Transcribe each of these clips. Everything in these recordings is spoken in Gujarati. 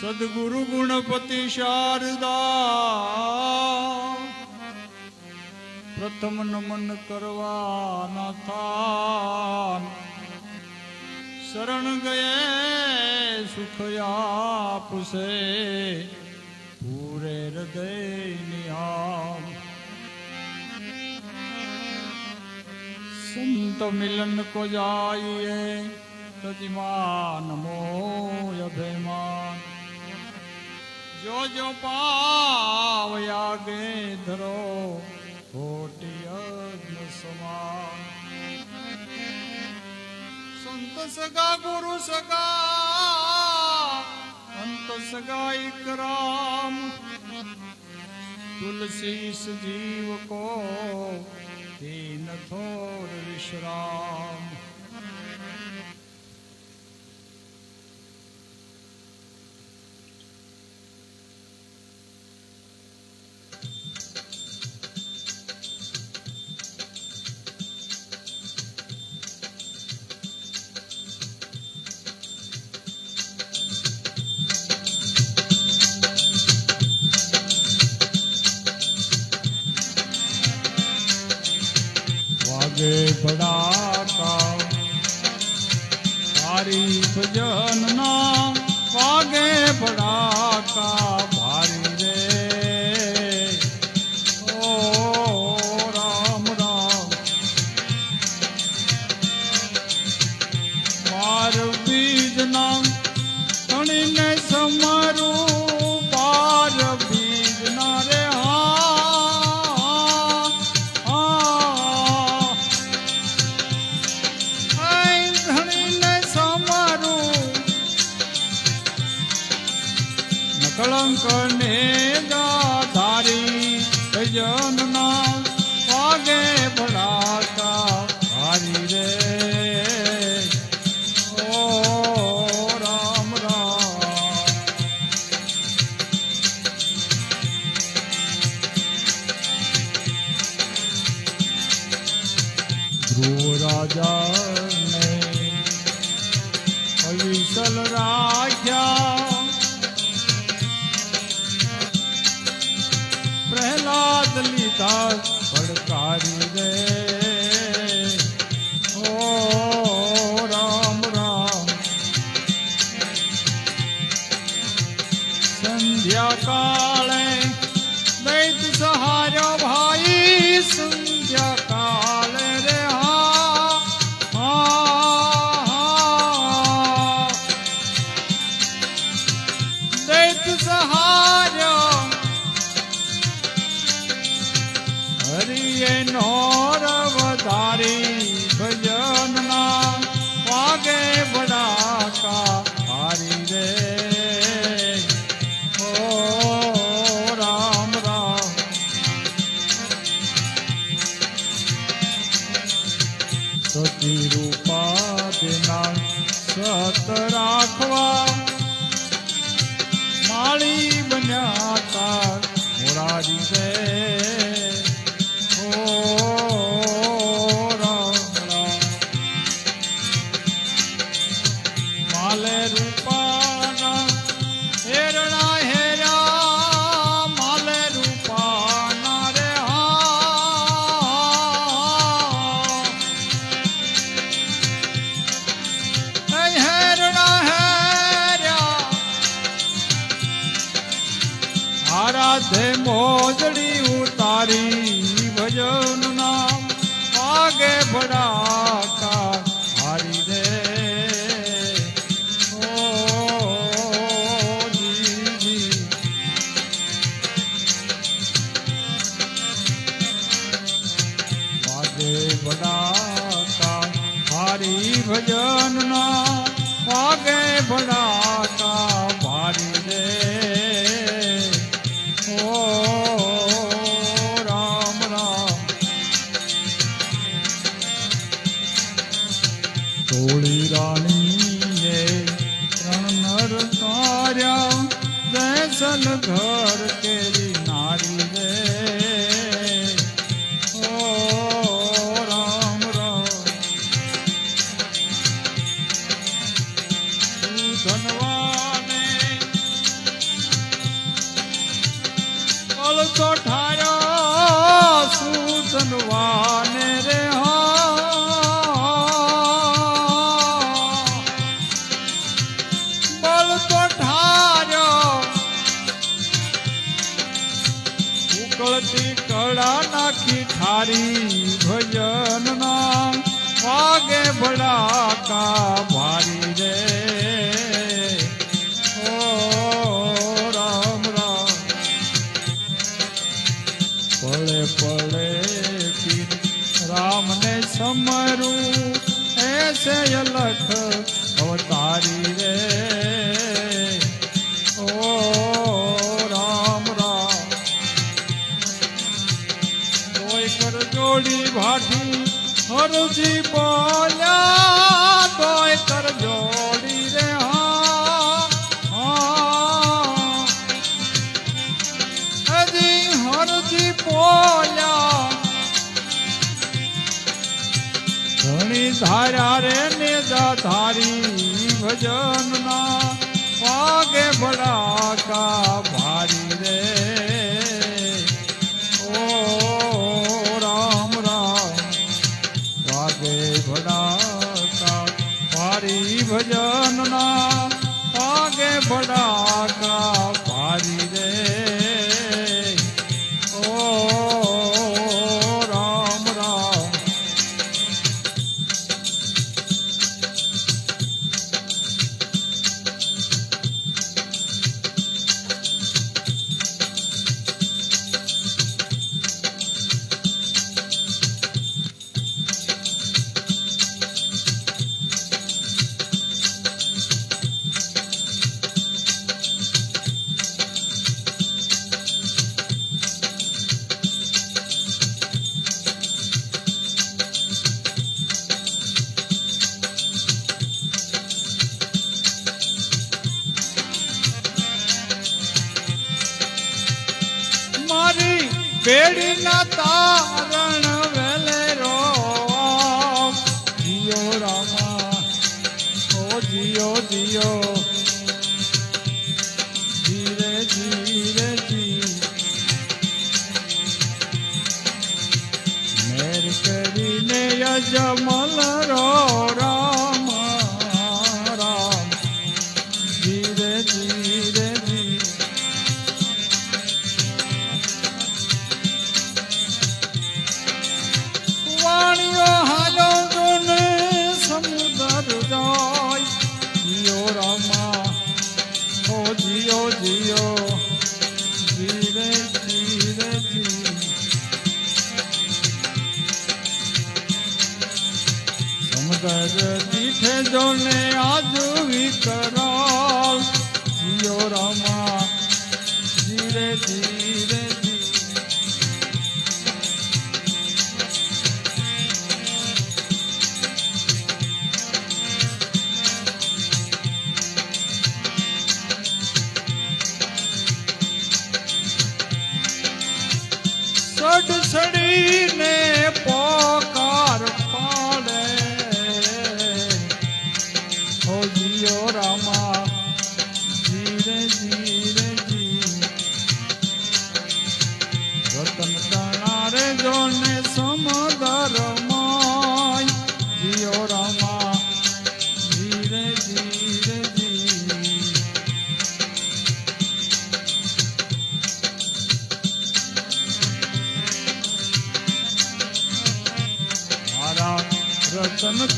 સદગુરુ ગુણપતિ શારદા. પ્રથમ નમન કરવાના થાન. શરણ ગયે, સુખ આપશે. પૂરે હૃદય નિહામ સંત મિલન કો જાઈએ તજમાન મોય અભિમાન. જોજો પાવ યાગે ધરો કોટિય સમા સંત સગા, ગુરુ સગા, અંત સગા ઇકરામ તુલસી સજીવ કો દીન થોર વિશ્રામ. con દક્ષિણા સત રાખવા. માળી બન્યા તાર મોરારી રે તો ઠાર્યો સૂતનવાને રે બળ તો ઠાર્યો ઉકળતી કળા નાખી ઠારી ભજન ના વાગે ભડાકા અલખ અવતારી રે. ઓ રામ રામ. કોઈ કર જોડી ભાઠી હરજી બોલ્યા વાગે ભડાકા મારી બેડીના સમુદર દીઠે જોને આજુ વિકરાલ જીઓ રામા ધીરે ધીરે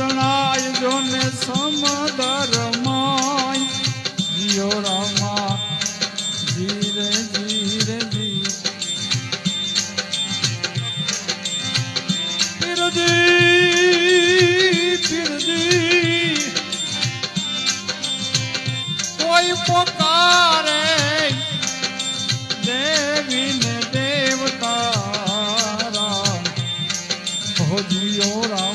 તણાય જોને સમદર માય જીઓ રામા ધીરે ધીરે. જી પીરજી પીરજી કોઈ પોકારે દેવીને દેવતા રામ હો રામા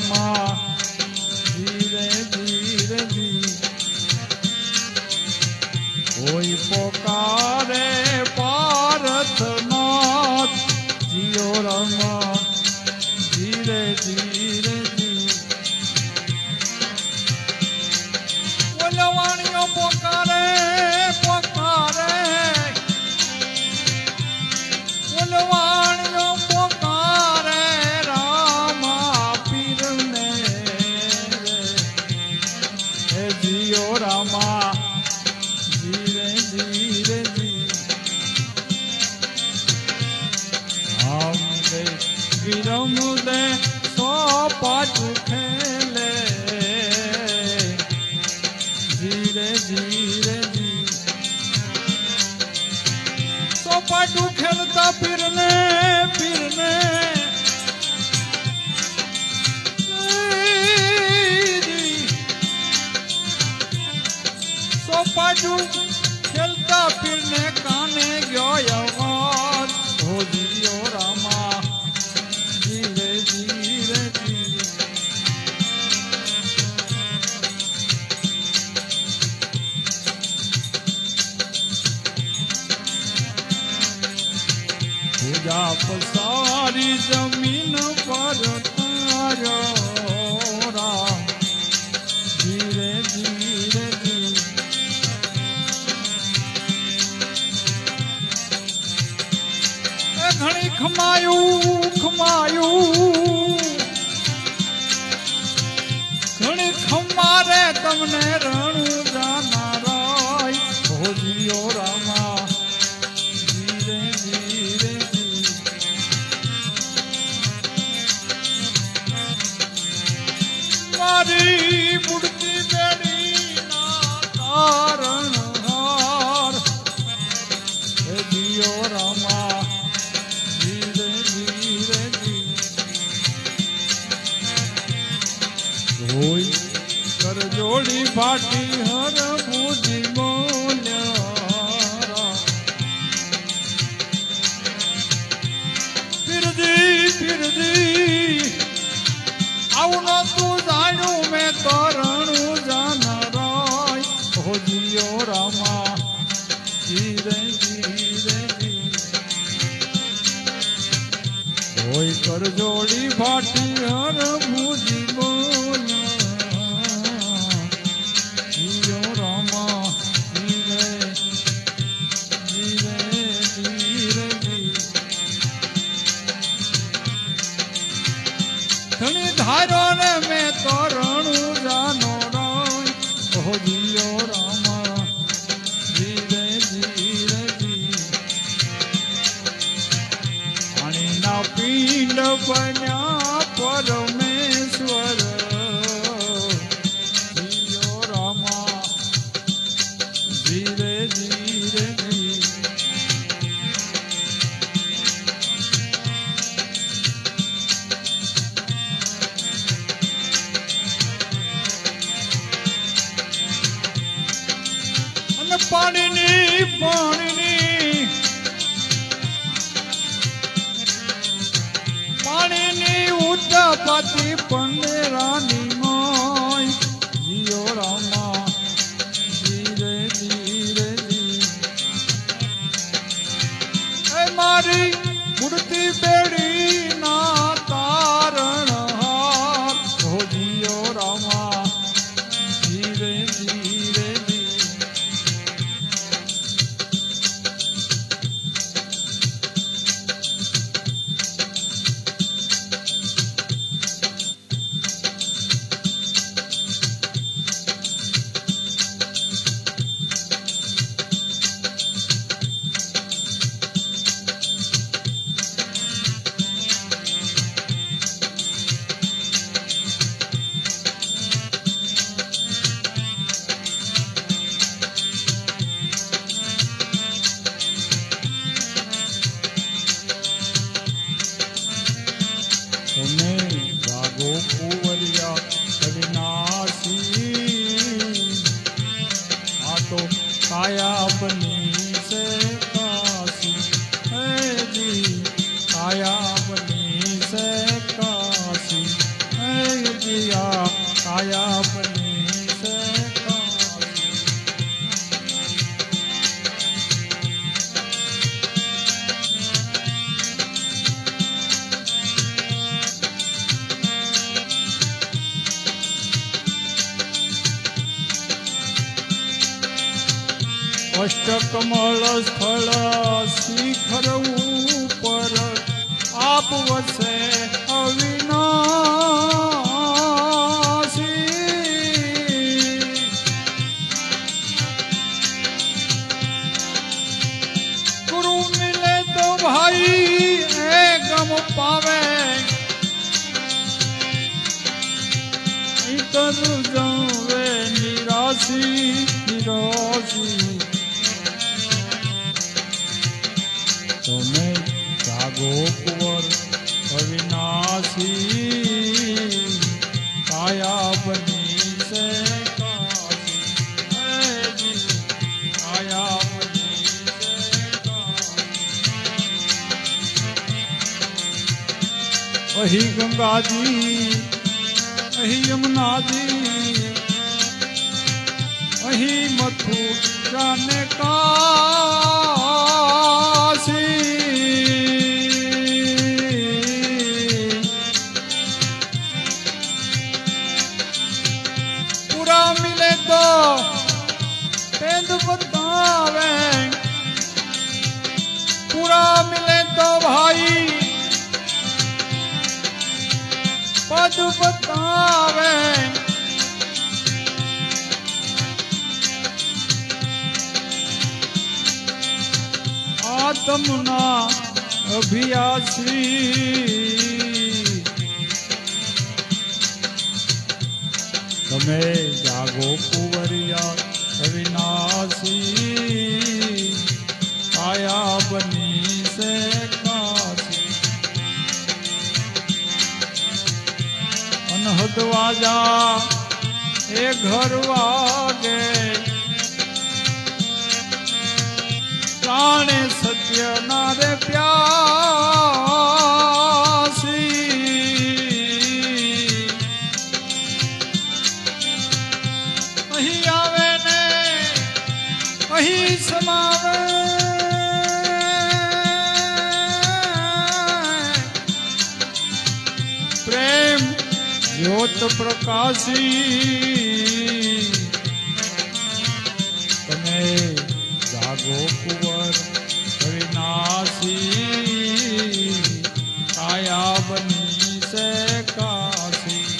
ધીરે ધીરે પાછું ખેલતા પીરને પીરને. સોપાટું ખેલતા પીરને કાને ગયો અવાજ હો જીયો રામા જમીન પર ધીરે ધીરે ઘણી ખમાયું ખમાયું. ઘણી ખમારે તમને રણું મારી મૂર્તિ બેડી ના તારણ હાર હે જીઓ રામા ધીરે ધીરે ધીરે હોય કર હર બુદ્ધિ બોલ્યા ફિરદી ફિરદી આવું તું જોડી બન્યા તમે જાગો કુંવરિયા અવિનાશી આ તો કાયા બની. અહીં મથુરા ને આત્મના અભિયાસી. તમે જાગો કુવરિયા અવિનાશી. આયા બની સે કાશી. અનહદ વાજા એ ઘર વાગે. જાણે સત્ય ના રે પ્યાસી. અહીં આવે ને, અહીં સમાવે. પ્રેમ જ્યોત પ્રકાશી. તમે જાગો કુંવર વિનાશી કાયા બની છે કાશી.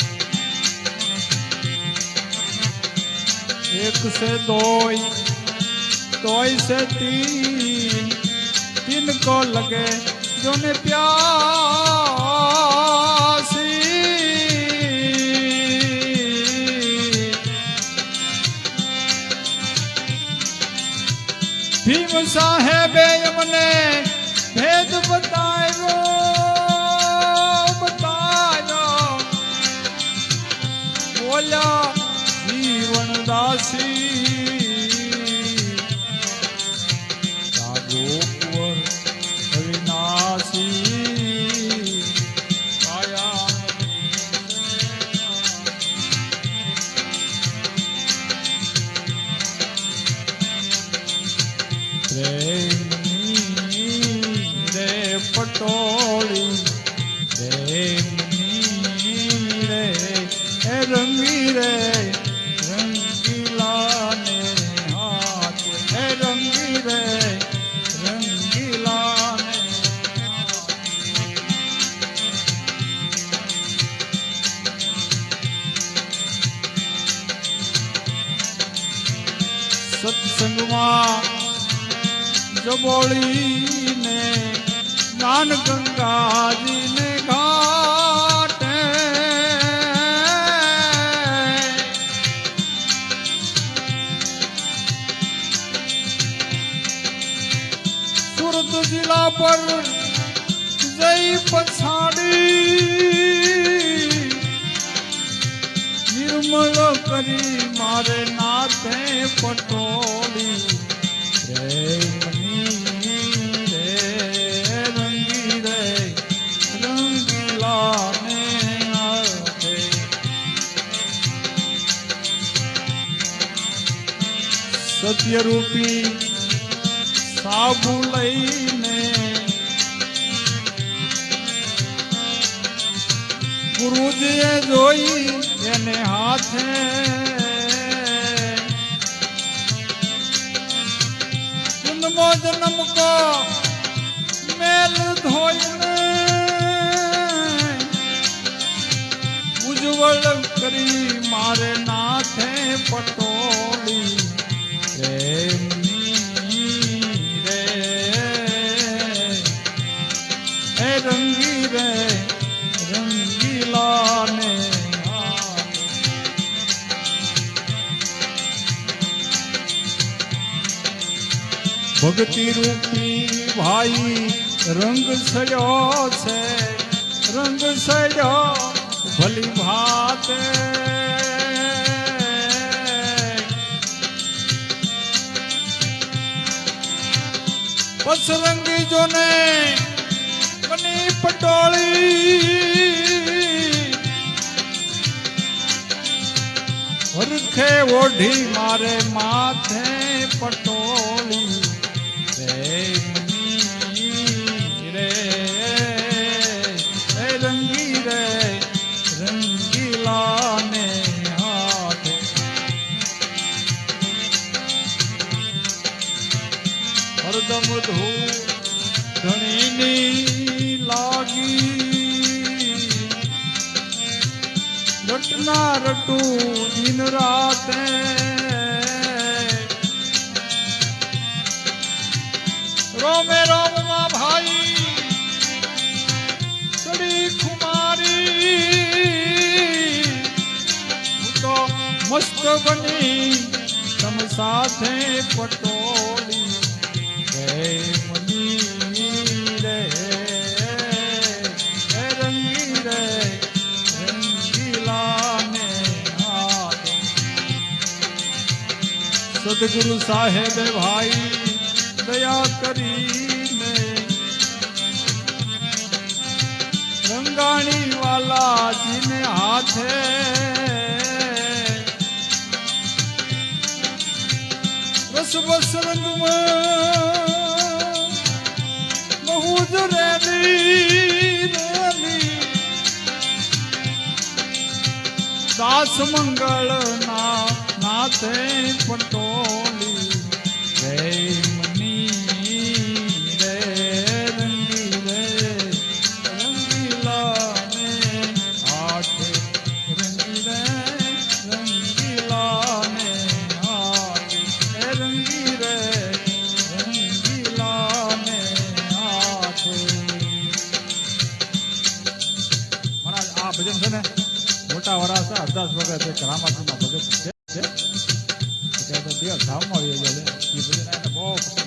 એક સે દોઈ તોય સે તીન. તીન કો લગે, જોને પ્યાર. ભીમ સાહેબે પછાડી નિર્મળ કરી મારે નાથે પટોળી. સત્યરૂપી ગુરુજીએ જોઈ એને હાથે. જન્મો જન્મ કો મેલ ધોઈને ઉજ્જવળ કરી મારે નાથે પટોળી. રે રંગી રે ભક્તિ રૂપી ભાઈ, રંગ સડ્યો છે, રંગ સડ્યો ભલી ભાતે. પસરંગી જોને બની પટોળી. હરખે ઓઢી મારે માથે પટોળી રટના રટું દિન રાતે રોમે રોમમાં ભાઈ સડી ખુમારી. હું તો મસ્ત બની, તમ સાથે પટોળી. સદગુરુ સાહેબ ભાઈ, દયા કરીને ગંગાણી વાલાજીને હાથે રસ બસ રંગમાં બહુ જ રેલી રેલી. દાસ મંગળ ના નાથે પટોલી મહારાજ ભજન છે ને મોટા વરાસા અરદાસ વગર છે કરામત એટલે તો દેવ ધામમાં રહી ગયા છે એ ભજન એને બહુ પસંદ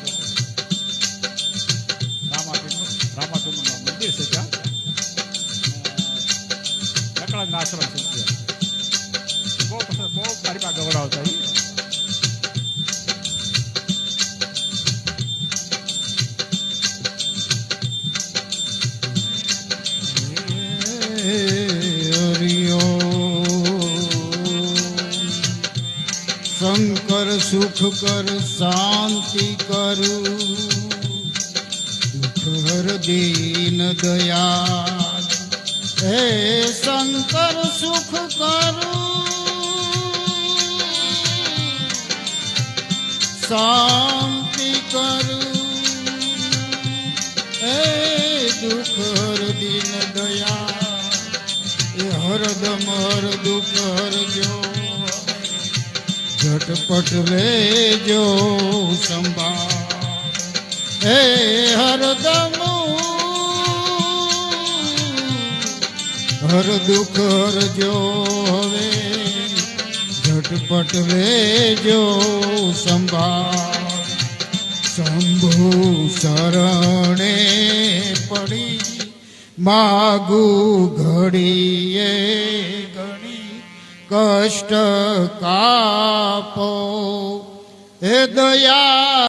કર શાંતિ કર હર દીન દયા હે શંકર સુખ કરું શાંતિ કરું હે દુઃખ હર દીન દયા એ હરદમ હર દુઃખ હરજો ઝટપટ લેજો સંભાળ હે હરદમ હર દુઃખ હરજો હવે ઝટપટ લેજો સંભાળ શંભુ શરણે પડી માગુ ઘડીએ કષ્ટ કાપો. હે દયા